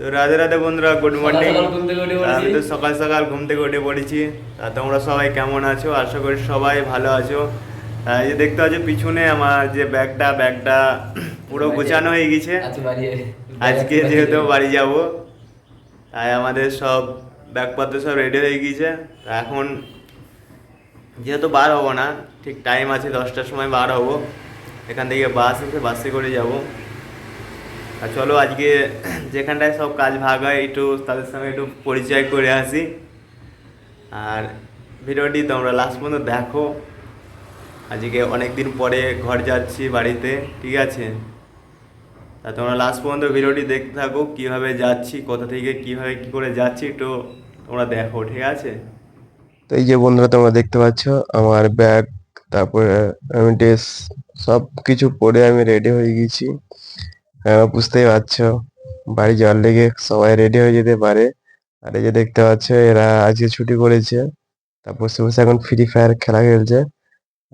তো রাধে রাধে বন্ধুরা good morning. আমি তো সকাল সকাল ঘুম থেকে উঠে পড়েছি। আর তোমরা সবাই কেমন আছো? আশা করি সবাই ভালো আছো। যে দেখতে পাচ্ছ পিছনে আমার যে ব্যাগটা ব্যাগটা পুরো গোছানো হয়ে গেছে। আজকে যেহেতু বাড়ি যাব তাই আমাদের সব ব্যাগপত্র সব রেডি হয়ে গিয়েছে এখন যেহেতু বার হব না ঠিক টাইম আছে দশটার সময় বার হব। এখান থেকে বাস এসে বাসে করে যাব। আর চলো আজকে যেখানটায় সব কাজ ভাগ হয়, একটু তাদের সঙ্গে একটু পরিচয় করে আসি। আর ভিডিওটি তোমরা লাস্ট পর্যন্ত দেখো। আজকে অনেক দিন পরে ঘর যাচ্ছি বাড়িতে, ঠিক আছে? তা তোমরা লাস্ট পর্যন্ত ভিডিওটি দেখতে থাকো, কীভাবে যাচ্ছি, কোথা থেকে কীভাবে কী করে যাচ্ছি, একটু তোমরা দেখো, ঠিক আছে? তো এই যে বন্ধুরা তোমরা দেখতে পাচ্ছ, আমার ব্যাগ তারপরে আমি ড্রেস সব কিছু পরে আমি রেডি হয়ে গেছি। বুঝতেই পারছ। বাড়ি যাওয়ার লেগে সবাই রেডি হয়ে যেতে পারে। আর এই যে দেখতে পাচ্ছ, এরা আজকে ছুটি করেছে। তারপর বসে বসে এখন ফ্রি ফায়ার খেলা খেলছে।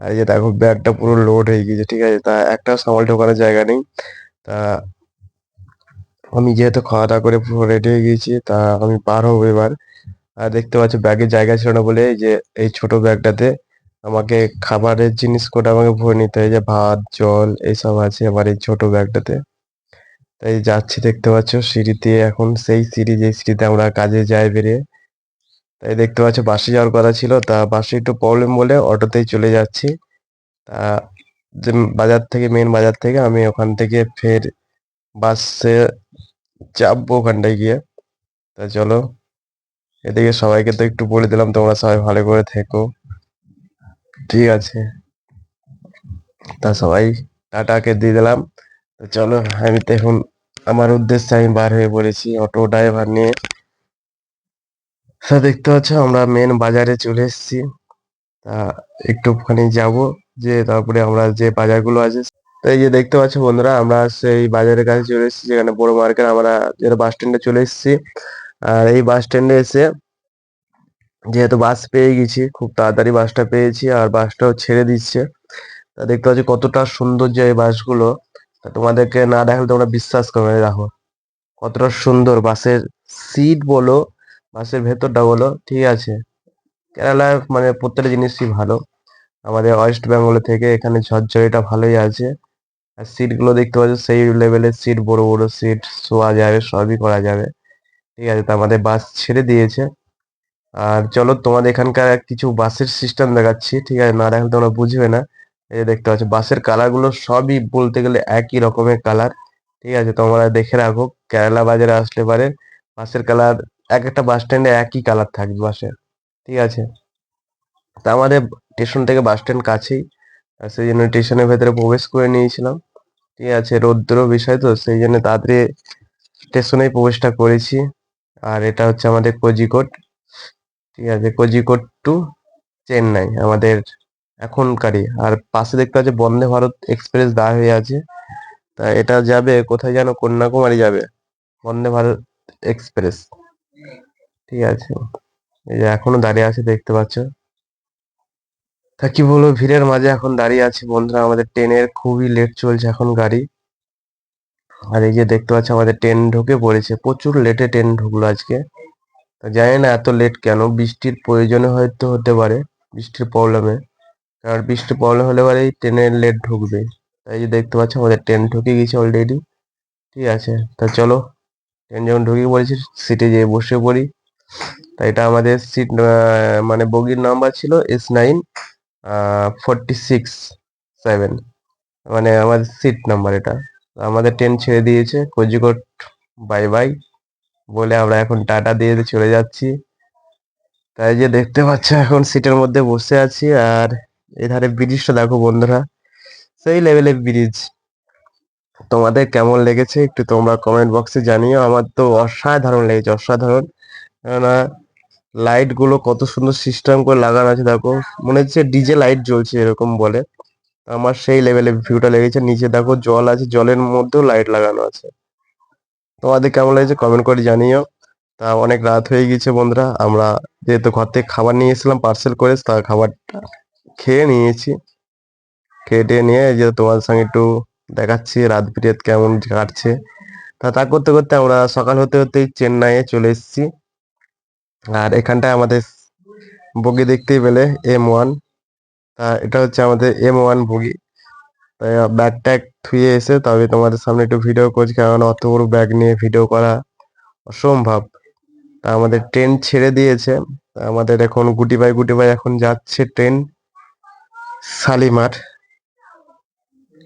আর এই যে দেখো, ব্যাগটা পুরো লোড হয়ে গেছে ঠিক আছে? তা একটা সামাল ঢোকানোর জায়গা নেই। তা আমি যেহেতু খাওয়া দাওয়া করে পুরো রেডি হয়ে গিয়েছি, তা আমি পার হব এবার। আর দেখতে পাচ্ছ, ব্যাগে জায়গা ছিল না বলে এই যে, এই ছোট ব্যাগটাতে আমাকে খাবারের জিনিস কোটা আমাকে ভরে নিতে হয়। যে ভাত, জল, এইসব আছে আমার এই ছোট ব্যাগটাতে। তাই যাচ্ছি, দেখতে পাচ্ছ সিঁড়ি দিয়ে এখন সেই সিঁড়ি যে সিঁড়িতে আমরা কাজে যাই বেরিয়ে। তাই দেখতে পাচ্ছ বাসে যাওয়ার কথা ছিল, তা বাসে একটু প্রবলেম বলে অটোতেই চলে যাচ্ছি। তা যে বাজার থেকে মেন বাজার থেকে আমি ওখান থেকে ফের বাসে চাপবো ওখানটায় গিয়ে। তা চলো, এদিকে সবাইকে তো একটু বলে দিলাম, তোমরা সবাই ভালো করে থেকো। ঠিক আছে। তা সবাই টাটাকে দিয়ে দিলাম। তো চলো, আমি তো এখন আমার উদ্দেশ্যে আমি বার হয়ে পড়েছি অটো ড্রাইভার নিয়ে। তা দেখতে পাচ্ছ আমরা মেন বাজারে চলে এসেছি। তা একটুখানি যাব যে তারপরে আমরা যে বাজারগুলো আছে, তো এই যে দেখতে পাচ্ছ বন্ধুরা, আমরা সেই বাজারের কাছে চলে এসেছি, যেখানে বড় মার্কেট, আমরা যেটা বাস স্ট্যান্ডে চলে এসেছি। আর এই বাস স্ট্যান্ডে এসে যেহেতু বাস পেয়ে গেছি, খুব তাড়াতাড়ি বাসটা পেয়েছি, আর বাসটাও ছেড়ে দিচ্ছে। তা দেখতে পাচ্ছি কতটা সুন্দর যে এই বাসগুলো তোমাদেরকে না দেখালে তোমরা বিশ্বাস করবে দেখো, কতটা সুন্দর বাসের সিট বলো বাসের ভেতরটা বলো, ঠিক আছে? কেরালায় মানে প্রত্যেকটা জিনিসই ভালো। আমাদের ওয়েস্ট বেঙ্গল থেকে এখানে ঝরঝরিটা ভালোই আছে। আর সিটগুলো দেখতে পাচ্ছ, সেই লেভেলের সিট বড় বড় সিট শোয়া যাবে, সবই করা যাবে। ঠিক আছে, তো আমাদের বাস ছেড়ে দিয়েছে। আর চলো, তোমাদের এখানকার কিছু বাসের সিস্টেম দেখাচ্ছি, ঠিক আছে? না দেখালে তোমরা বুঝবে না। এই দেখতে পাচ্ছ, বাসের কালারগুলো সবই বলতে গেলে একই রকমের কালার ঠিক আছে? তোমরা দেখে রাখো, কেরালা বাজারে আসলে পারে বাসের কালার এক একটা বাস স্ট্যান্ডে একই কালার থাকবে বাসের ঠিক আছে? তা আমাদের স্টেশন থেকে বাস স্ট্যান্ড কাছেই সেই জন্য স্টেশনের ভেতরে প্রবেশ করে নিয়েছিলাম, ঠিক আছে? রৌদ্র বিষয় তো, সেই জন্য তাড়াতাড়ি স্টেশনেই প্রবেশটা করেছি, আর এটা হচ্ছে আমাদের কোজিকোড, ঠিক আছে? কোজিকোড টু চেন্নাই, আমাদের এখনকারই। আর পাশে দেখতে পাচ্ছি বন্দে ভারত এক্সপ্রেস দাঁড় হয়ে আছে। তা এটা যাবে কোথায় যেন কন্যাকুমারী যাবে। বন্দে ভারত এক্সপ্রেস। ঠিক আছে। এই যে এখনও দাঁড়িয়ে আছে দেখতে পাচ্ছ। তা কি বলব, ভিড়ের মাঝে এখন দাঁড়িয়ে আছি বন্ধুরা। আমাদের ট্রেনের খুবই লেট চলছে এখন গাড়ি। আর এই যে দেখতে পাচ্ছ আমাদের ট্রেন ঢুকে পড়েছে। প্রচুর লেটে ট্রেন ঢুকলো আজকে। জানি না এত লেট কেন? বৃষ্টির প্রয়োজনে হয়তো হতে পারে। বৃষ্টির প্রবলেমে কারণ বৃষ্টি প্রবলেম হলে পরে ট্রেনের লেট ঢুকবে। তাই যে দেখতে পাচ্ছ আমাদের ট্রেন ঢুকে গেছে অলরেডি ঠিক আছে, তা চলো ট্রেন যখন ঢুকে পড়েছি সিটে যেয়ে বসে পড়ি। তা এটা আমাদের সিট মানে বগির নাম্বার ছিল S nine forty six seven মানে আমাদের সিট নাম্বার এটা। আমাদের ট্রেন ছেড়ে দিয়েছে, কোজিকোড বাই বাই বলে আমরা এখন টাটা দিয়ে চলে যাচ্ছি। তাই যে দেখতে পাচ্ছ এখন সিটের মধ্যে বসে আছি আর এধারে ব্রিজটা দেখো বন্ধুরা, সেই লেভেলের ব্রিজ তোমাদের কেমন লেগেছে একটু তোমরা কমেন্ট বক্সে জানিও। আমার তো অসাধারণ লেগেছে, অসাধারণ। কেননা লাইটগুলো কত সুন্দর সিস্টেম করে লাগানো আছে, দেখো। মনে হচ্ছে ডিজে লাইট জ্বলছে, এরকম বলে। আমার সেই লেভেলের ভিউটা লেগেছে। নিচে দেখো জল আছে, জলের মধ্যেও লাইট লাগানো আছে। তোমাদের কেমন লেগেছে কমেন্ট করে জানিও। তা অনেক রাত হয়ে গেছে বন্ধুরা, আমরা যেহেতু ঘর থেকে খাবার নিয়ে এসেছিলাম পার্সেল করে, তা খাবারটা খেয়ে নিয়েছি। খেয়ে টেয়ে নিয়ে যে তোমাদের সঙ্গে একটু দেখাচ্ছি, রাত বিরেত কেমন কাটছে। তা তা করতে করতে আমরা সকাল হতে হতেই চেন্নাইয়ে চলে এসেছি। আর এখানটায় আমাদের বগি দেখতেই পেলে, এম ওয়ান। তা এটা হচ্ছে আমাদের এম ওয়ান বগি। তাই ব্যাগ ট্যাগ থুয়ে এসে তবে তোমাদের সামনে একটু ভিডিও করছি কারণ অত বড় ব্যাগ নিয়ে ভিডিও করা অসম্ভব। তা আমাদের ট্রেন ছেড়ে দিয়েছে। আমাদের এখন গুটি বাই গুটি বাই এখন যাচ্ছে ট্রেন। শালিমার।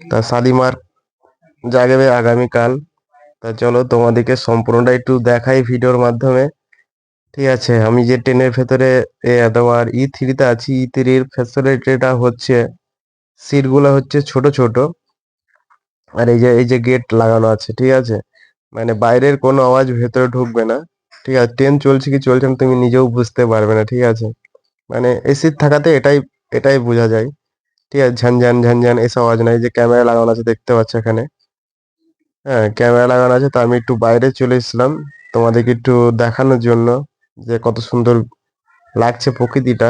তা শালিমার যাবে আগামীকাল। তা চলো তোমাদেরকে সম্পূর্ণটা একটু দেখাই ভিডিওর মাধ্যমে। ঠিক আছে, আমি যে ট্রেনের ভেতরে তোমার ই থ্রিতে আছি ই থ্রির ফ্যাসিলিটিটা হচ্ছে সিটগুলো হচ্ছে ছোট ছোট। আর এই যে এই যে গেট লাগানো আছে, ঠিক আছে? মানে বাইরের কোনো আওয়াজ ভেতরে ঢুকবে না। ঠিক আছে ট্রেন চলছে কি চলছে তুমি নিজেও বুঝতে পারবে না, ঠিক আছে? মানে এসির থাকাতে এটাই এটাই বোঝা যায়। ঠিক আছে ঝানঝান ঝানঝান এসব আওয়াজ নাই, যে ক্যামেরা লাগানো আছে দেখতে পাচ্ছ এখানে। হ্যাঁ ক্যামেরা লাগানো আছে, তো আমি একটু বাইরে চলে এসেছিলাম তোমাদেরকে একটু দেখানোর জন্য, যে কত সুন্দর লাগছে প্রকৃতিটা।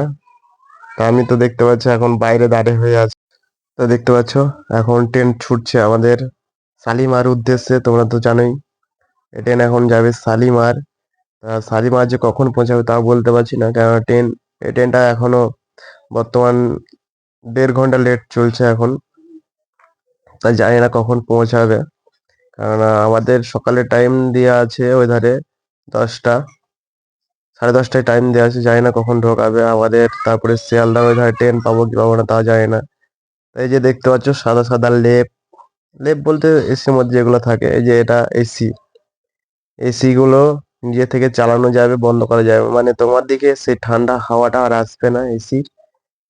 তা আমি তো দেখতে পাচ্ছি এখন বাইরে দাঁড়িয়ে হয়ে আছে। তো দেখতে পাচ্ছ, এখন ট্রেন ছুটছে আমাদের শালিমার উদ্দেশ্যে, তোমরা তো জানোই। ট্রেন এখন যাবে শালিমার। শালিমার যে কখন পৌঁছাবে তাও বলতে পারছি না কারণ ট্রেন এই ট্রেনটা এখনও বর্তমান দেড় ঘণ্টা লেট চলছে এখন। তাই জানি না কখন পৌঁছাবে। কারণ আমাদের সকালে টাইম দেওয়া আছে ওই ধারে দশটা, সাড়ে দশটায় টাইম দেওয়া আছে, জানি না কখন ঢোকাবে আমাদের। তারপরে শিয়ালদা ওই ধারে ট্রেন পাবো কি পাবো না তা জানি না। এই যে দেখতে পাচ্ছ সাদা সাদা লেপ লেপ বলতে এসির মধ্যে যেগুলো থাকে, এই যে এটা এসি এসি গুলো নিজে থেকে চালানো যাবে, বন্ধ করা যাবে। মানে তোমার দিকে সেই ঠান্ডা হাওয়াটা আর আসবে না এসি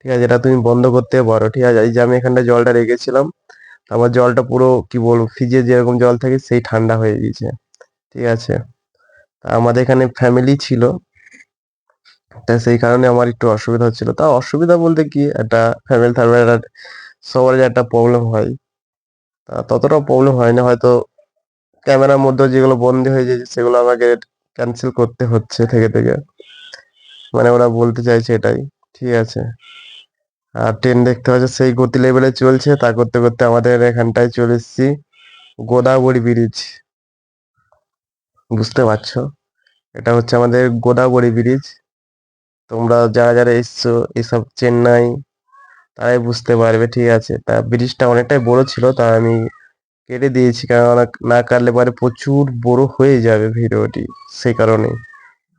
ঠিক আছে এটা তুমি বন্ধ করতে পারো, ঠিক আছে? এই যে আমি এখানটা জলটা রেখেছিলাম আমার জলটা পুরো, কি বলব, ফ্রিজে যেরকম জল থাকে সেই ঠান্ডা হয়ে গেছে ঠিক আছে? তা আমাদের এখানে ফ্যামিলি ছিল, তা সেই কারণে আমার একটু অসুবিধা হচ্ছিল। তা অসুবিধা বলতে কি, একটা ফ্যামিলি থাকলে একটা, সবার একটা প্রবলেম হয়, তা ততটা প্রবলেম হয় না, হয়তো ক্যামেরার মধ্যে যেগুলো বন্দি হয়ে যায় সেগুলো আমাকে ক্যান্সেল করতে হচ্ছে থেকে থেকে। মানে ওরা বলতে চাইছে এটাই, ঠিক আছে? ট্রেন দেখতে পাচ্ছ, সেই গতি লেভেলে চলছে। তা করতে করতে আমাদের এখানটায় চলে এসেছি, গোদাবরী ব্রিজ বুঝতে পারছ? এটা হচ্ছে আমাদের গোদাবরী ব্রিজ তোমরা যারা যারা এসছো, এসব চেন্নাই, তারাই বুঝতে পারবে, ঠিক আছে? তা ব্রিজটা অনেকটাই বড় ছিল, তা আমি কেটে দিয়েছি কারণ না কাটলে পরে প্রচুর বড় হয়ে যাবে ভিডিওটি, সেই কারণে।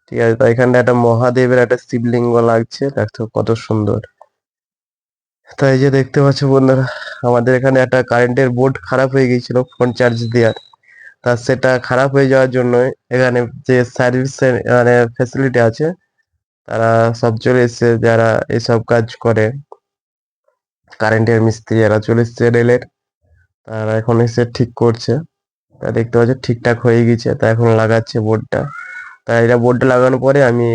ঠিক আছে, তা এখানটা একটা মহাদেবের একটা শিবলিঙ্গ লাগছে, দেখো কত সুন্দর। তো এই যে দেখতে পাচ্ছ বন্ধুরা, আমাদের এখানে একটা কারেন্টের বোর্ড খারাপ হয়ে গিয়েছিল ফোন চার্জ দেওয়ার। তা সেটা খারাপ হয়ে যাওয়ার জন্য এখানে যে সার্ভিস মানে ফ্যাসিলিটি আছে, তারা সব চলে এসছে, যারা এসব কাজ করে। কারেন্টের মিস্ত্রি এরা চলে এসছে রেলের তারা এখন এসে ঠিক করছে। তা দেখতে পাচ্ছ ঠিকঠাক হয়ে গেছে তা এখন লাগাচ্ছে বোর্ডটা তা এটা বোর্ডটা লাগানোর পরে আমি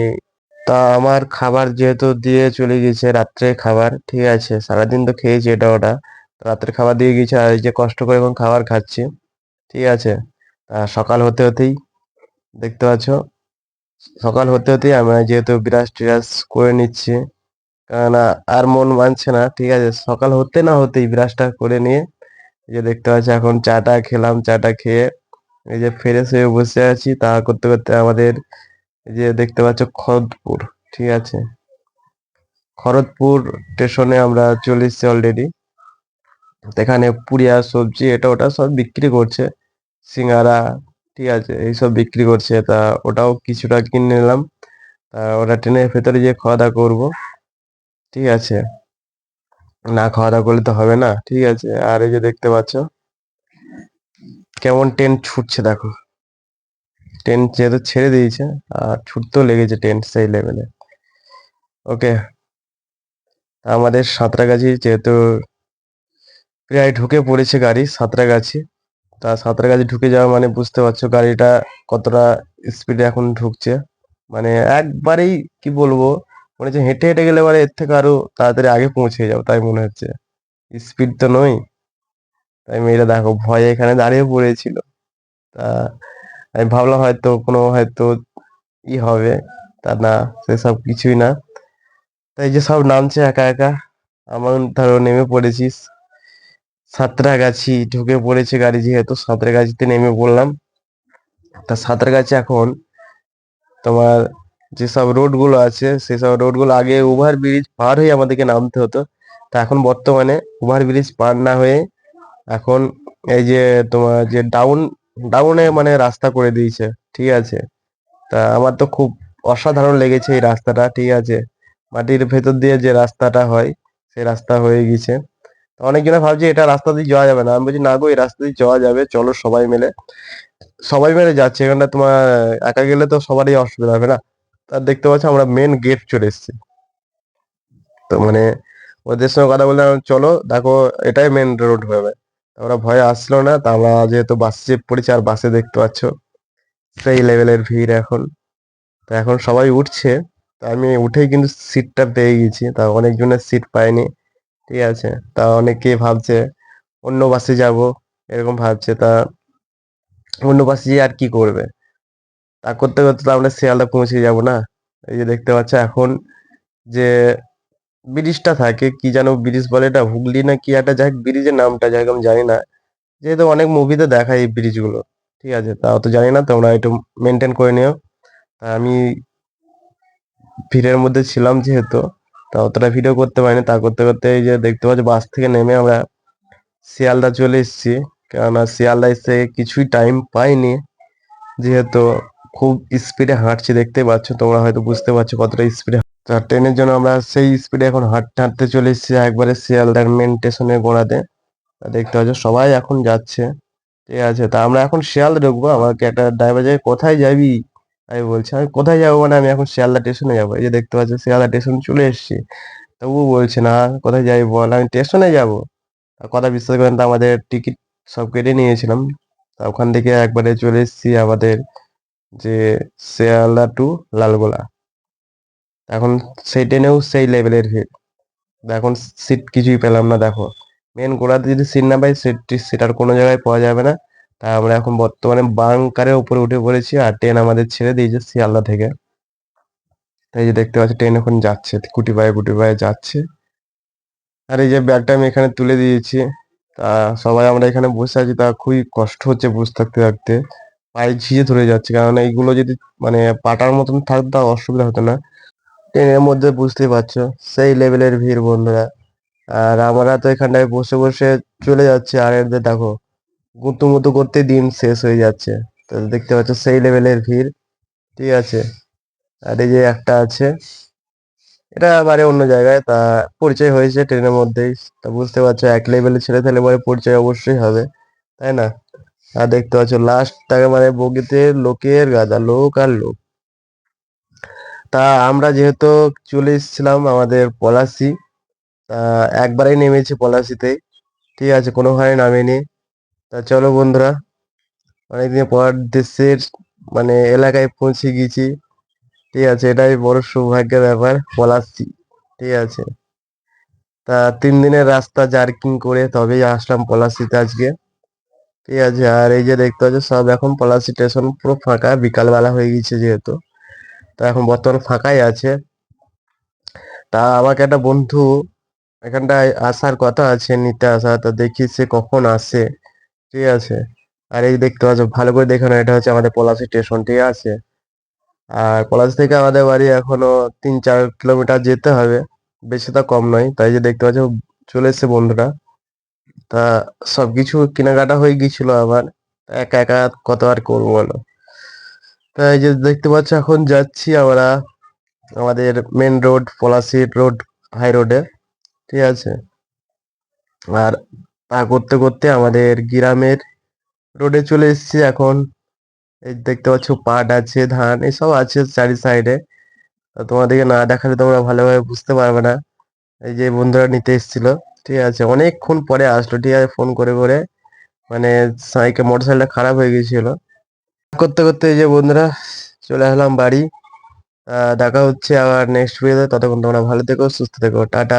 তা আমার খাবার যেহেতু দিয়ে চলে গেছে রাত্রে খাবার, ঠিক আছে, সারাদিন তো খেয়েছি এটা ওটা রাত্রে খাবার দিয়ে গেছে আর এই যে কষ্ট করে এখন খাবার খাচ্ছি, ঠিক আছে সকাল হতে হতেই, দেখতে পাচ্ছ, সকাল হতে হতেই আমি যেহেতু বিরাজ টিরাজ করে নিচ্ছি, কেননা আর মন মানছে না, ঠিক আছে, সকাল হতে না হতেই বিরাজটা করে নিয়ে, এই যে দেখতে পাচ্ছি এখন চাটা খেলাম, চাটা খেয়ে, এই যে ফ্রেশ হয়ে বসে আছি, তা করতে করতে আমাদের যে দেখতে পাচ্ছ খড়গপুর, ঠিক আছে? খড়গপুর স্টেশনে আমরা চলে এসেছি অলরেডি এখানে পুরিয়া সবজি, এটা ওটা সব বিক্রি করছে, সিঙ্গারা, ঠিক আছে এইসব বিক্রি করছে। তা ওটাও কিছুটা কিনে নিলাম। তা ওটা ট্রেনের ভেতরে গিয়ে খাওয়া দাওয়া করব, ঠিক আছে? না খাওয়া দাওয়া করলে তো হবে না, ঠিক আছে? আর এই যে দেখতে পাচ্ছ, কেমন ট্রেন ছুটছে দেখো। ট্রেন যেহেতু ছেড়ে দিয়েছে, আর ছুটতেও লেগেছে ট্রেন সেই লেভেলে ওকে আমাদের সাঁতরাগাছি যেহেতু প্রায় ঢুকে পড়েছে গাড়ি, সাঁতরাগাছি। তা সাঁতরাগাছি ঢুকে যাওয়া মানে বুঝতে পারছ গাড়িটা কতটা স্পিডে এখন ঢুকছে। মানে একবারেই কি বলব, মনে হচ্ছে হেঁটে হেঁটে গেলে এর থেকে আরও তাড়াতাড়ি আগে পৌঁছে যাব, তাই মনে হচ্ছে। স্পিড তো নই। তাই মেয়েটা দেখো ভয়ে এখানে দাঁড়িয়ে পড়েছিল। তা আমি ভাবলাম হয়তো কোনো হয়তো ই হবে, তা না সেসব কিছুই না। তাই যে সব নামছে একা একা, আমার ধরো নেমে পড়েছিস। সাঁতরাগাছি ঢুকে পড়েছে গাড়ি যেহেতু, সাঁতরাগাছিতে নেমে পড়লাম। তা সাঁতরাগাছি এখন তোমার যেসব রোডগুলো আছে, সেসব রোডগুলো আগে ওভার ব্রিজ পার হয়ে আমাদেরকে নামতে হতো। তা এখন বর্তমানে ওভার ব্রিজ পার না হয়ে এখন এই যে তোমার যে ডাউন ডাউনে মানে রাস্তা করে দিয়েছে, ঠিক আছে? তা আমার তো খুব অসাধারণ লেগেছে এই রাস্তাটা, ঠিক আছে? মাটির ভেতর দিয়ে যে রাস্তাটা হয় সেই রাস্তা হয়ে গেছে। অনেকজনে ভাবছে এটা রাস্তা দিয়ে যাওয়া যাবে না। আমি বলছি, না গো, এই রাস্তা দিয়ে যাওয়া যাবে, চলো সবাই মিলে। সবাই মিলে যাচ্ছে এখানটা তোমার একা গেলে তো সবারই অসুবিধা হবে না। তার দেখতে পাচ্ছ আমরা মেন গেট চলে এসেছি। তো মানে ওদের সঙ্গে কথা বললাম, চলো, দেখো, এটাই মেন রোড হবে। ওরা ভয়ে আসলো না, তা আমরা যেহেতু বাসে চেপে পড়েছি আর বাসে দেখতে পাচ্ছ, সেই লেভেলের ভিড় এখন। তো এখন সবাই উঠছে, তা আমি উঠেই কিন্তু সিটটা পেয়ে গেছি, তা অনেকজনের সিট পাইনি, ঠিক আছে। তা অনেকে ভাবছে, অন্য বাসে যাব, এরকম ভাবছে, তা অন্য বাসে গিয়ে আর কি করবে? তা করতে করতে তো আমরা শিয়ালদা পৌঁছে যাব না? এই যে দেখতে পাচ্ছ এখন যে ব্রিজটা থাকে, কি যেন ব্রিজ বলে এটা হুগলি না কি একটা, যাই ব্রিজের নামটা, যাই আমি জানি না। যেহেতু অনেক মুভিতে দেখায় এই ব্রিজগুলো, ঠিক আছে তাও তো জানি না, তোমরা একটু মেনটেন করে নিও। তা আমি ভিড়ের মধ্যে ছিলাম যেহেতু, তা অতটা ভিডিও করতে পারিনি, তা করতে করতে এই যে দেখতে পাচ্ছ বাস থেকে নেমে আমরা শিয়ালদা চলে এসেছি, কেননা শিয়ালদা এসে কিছুই টাইম পাইনি। যেহেতু খুব স্পিডে হাঁটছি, দেখতে পাচ্ছ, তোমরা হয়তো বুঝতে পারছ কতটা স্পিডে তা ট্রেনের জন্য আমরা সেই স্পিডে এখন হাঁটতে হাঁটতে চলে এসেছি একবারে শিয়ালদার মেন স্টেশনের গোড়াতে। দেখতে পাচ্ছ, সবাই এখন যাচ্ছে। ঠিক আছে, তা আমরা এখন শিয়ালদা ঢুকবো। আমাকে একটা ড্রাইভার যায় কোথায় যাবি? আমি বলছি, আমি কোথায় যাব মানে আমি এখন শিয়ালদা স্টেশনে যাব। এই যে দেখতে পাচ্ছ, শিয়ালদা স্টেশন চলে এসেছি। তবুও বলছে, না, কোথায় যাই বল, আমি স্টেশনে যাব। কথা বিশ্বাস করেন তো, আমাদের টিকিট সব কেটে নিয়েছিলাম। তা ওখান থেকে একবারে চলে এসেছি আমাদের যে, শিয়ালদা টু লালগোলা। এখন সেই ট্রেনেও সেই লেভেলের ভিড় এখন সিট কিছুই পেলাম না, দেখো। মেন গোড়াতে যদি সিট না পাই সিট সেটার কোনো জায়গায় পাওয়া যাবে না। তা আমরা এখন বর্তমানে বাংকারের উপরে উঠে পড়েছি আর ট্রেন আমাদের ছেড়ে দিয়েছে শিয়ালদা থেকে। তাই যে দেখতে পাচ্ছি ট্রেন এখন যাচ্ছে কুটি পায়ে কুটি পায়ে যাচ্ছে। আর এই যে ব্যাগটা আমি এখানে তুলে দিয়েছি, তা সবাই আমরা এখানে বসে আছি, তা খুবই কষ্ট হচ্ছে বসে থাকতে থাকতে। পায়ে ঝিঝে ধরে যাচ্ছে কারণ এইগুলো যদি মানে পাটার মতন থাকতো অসুবিধা হতো না। ট্রেনের মধ্যে বুঝতেই পারছ, সেই লেভেলের ভিড় বন্ধুরা। আর আমরা তো এখানটায় বসে বসে চলে যাচ্ছে, আর এদের দেখো, গুতু মুতু করতে দিন শেষ হয়ে যাচ্ছে। তো দেখতে পাচ্ছ, সেই লেভেলের ভিড়, ঠিক আছে? আর এই যে একটা আছে, এটা এবারে অন্য জায়গায়, তা পরিচয় হয়েছে ট্রেনের মধ্যেই। তা বুঝতে পারছ, এক লেভেলে ছেড়ে তাহলে পরে পরিচয় অবশ্যই হবে, তাই না? আর দেখতে পাচ্ছ লাস্ট টাকে মানে বগিতে লোকের গাদা, লোক আর লোক। তা আমরা যেহেতু চলে এসেছিলাম আমাদের পলাশি, তা একবারেই নেমেছি পলাশিতে। ঠিক আছে, কোনোভাবে নামেনি। তা চলো বন্ধুরা, অনেকদিন পর দেশের মানে এলাকায় পৌঁছে গেছি। ঠিক আছে, এটাই বড় সৌভাগ্যের ব্যাপার, পলাশি। ঠিক আছে। তা তিন দিনের রাস্তা জার্কিং করে তবেই আসলাম পলাশিতে আজকে। ঠিক আছে, আর এই যে দেখতে পাচ্ছ, সব এখন পলাশি স্টেশন পুরো ফাঁকা, বিকালবেলা হয়ে গেছে যেহেতু। তা এখন বর্তমানে ফাঁকাই আছে। তা আমাকে একটা বন্ধু এখানটায় আসার কথা আছে, নিতে আসা। তা দেখি সে কখন আসে। ঠিক আছে। আর এই দেখতে পাচ্ছ, ভালো করে দেখে নাও, এটা হচ্ছে আমাদের পলাশি স্টেশন ঠিক আছে? আর পলাশি থেকে আমাদের বাড়ি এখনও তিন চার কিলোমিটার যেতে হবে। বেশি তো কম নয়। তাই যে দেখতে পাচ্ছ, চলে এসেছে বন্ধুরা। তা সবকিছু কেনাকাটা হয়ে গিয়েছিল আমার তা একা একা কত আর করব বলো? তাই যে দেখতে পাচ্ছ, এখন যাচ্ছি আমরা আমাদের main road Palashi road high রোডে ঠিক আছে? আর তা করতে করতে আমাদের গ্রামের রোডে চলে এসেছি এখন। এই দেখতে পাচ্ছ, পাট আছে, ধান এসব আছে চারি সাইডে তোমাদেরকে না দেখালে তোমরা ভালোভাবে বুঝতে পারবে না। এই যে বন্ধুরা নিতে এসেছিল, ঠিক আছে? অনেকক্ষণ পরে আসলো, ঠিক আছে? ফোন করে করে মানে সাইকেল মোটর সাইকেলটা খারাপ হয়ে গেছিল করতে করতে যে বন্ধুরা চলে আসলাম বাড়ি। দেখা হচ্ছে আবার নেক্সট ভিডিওতে ততক্ষণ তোমরা ভালো থেকো, সুস্থ থেকো। টাটা।